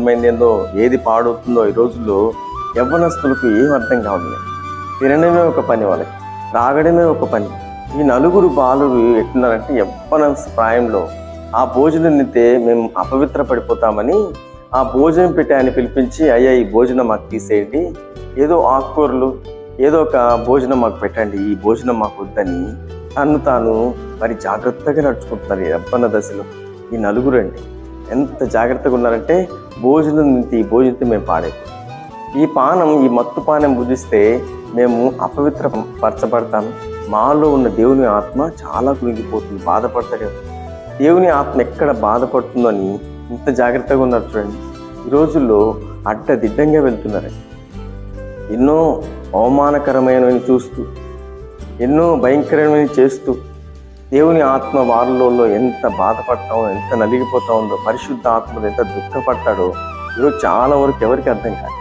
అర్థమైంది ఏందో ఏది పాడవుతుందో ఈ రోజుల్లో యవ్వనస్తులకు ఏం అర్థం కావట్లేదు. తినడమే ఒక పని వాళ్ళకి త్రాగడమే ఒక పని. ఈ నలుగురు బాలురు ఎట్లున్నారంటే యవ్వన ప్రాయంలో ఆ భోజనం తింటే మేము అపవిత్ర పడిపోతామని ఆ భోజనం పెట్టి ఆయన పిలిపించి అయ్యా ఈ భోజనం మాకు తీసేయండి ఏదో ఆకుకూరలు ఏదో ఒక భోజనం మాకు పెట్టండి ఈ భోజనం మాకు వద్దని తను తాను మరి జాగ్రత్తగా నడుచుకుంటున్నారు ఈ యవ్వన దశలో. ఈ నలుగురు అండి ఎంత జాగ్రత్తగా ఉన్నారంటే భోజనం ఈ భోజనం మేము పాడైపోతాం. ఈ పానం ఈ మత్తు పానం భుజిస్తే మేము అపవిత్ర పరచబడతాం మాలో ఉన్న దేవుని ఆత్మ చాలా కురిగిపోతుంది బాధపడతాడు. దేవుని ఆత్మ ఎక్కడ బాధపడుతుందని ఇంత జాగ్రత్తగా ఉన్నారు చూడండి. ఈ రోజుల్లో అడ్డదిడ్డంగా వెళ్తున్నారు. ఎన్నో అవమానకరమైనవి చూస్తూ ఎన్నో భయంకరమైనవి చేస్తూ దేవుని ఆత్మ వారిలో ఎంత బాధపడతామో ఎంత నలిగిపోతా ఉందో పరిశుద్ధ ఆత్మలు ఎంత దుఃఖపడతాడో ఈరోజు చాలా వరకు ఎవరికి అర్థం కాదు.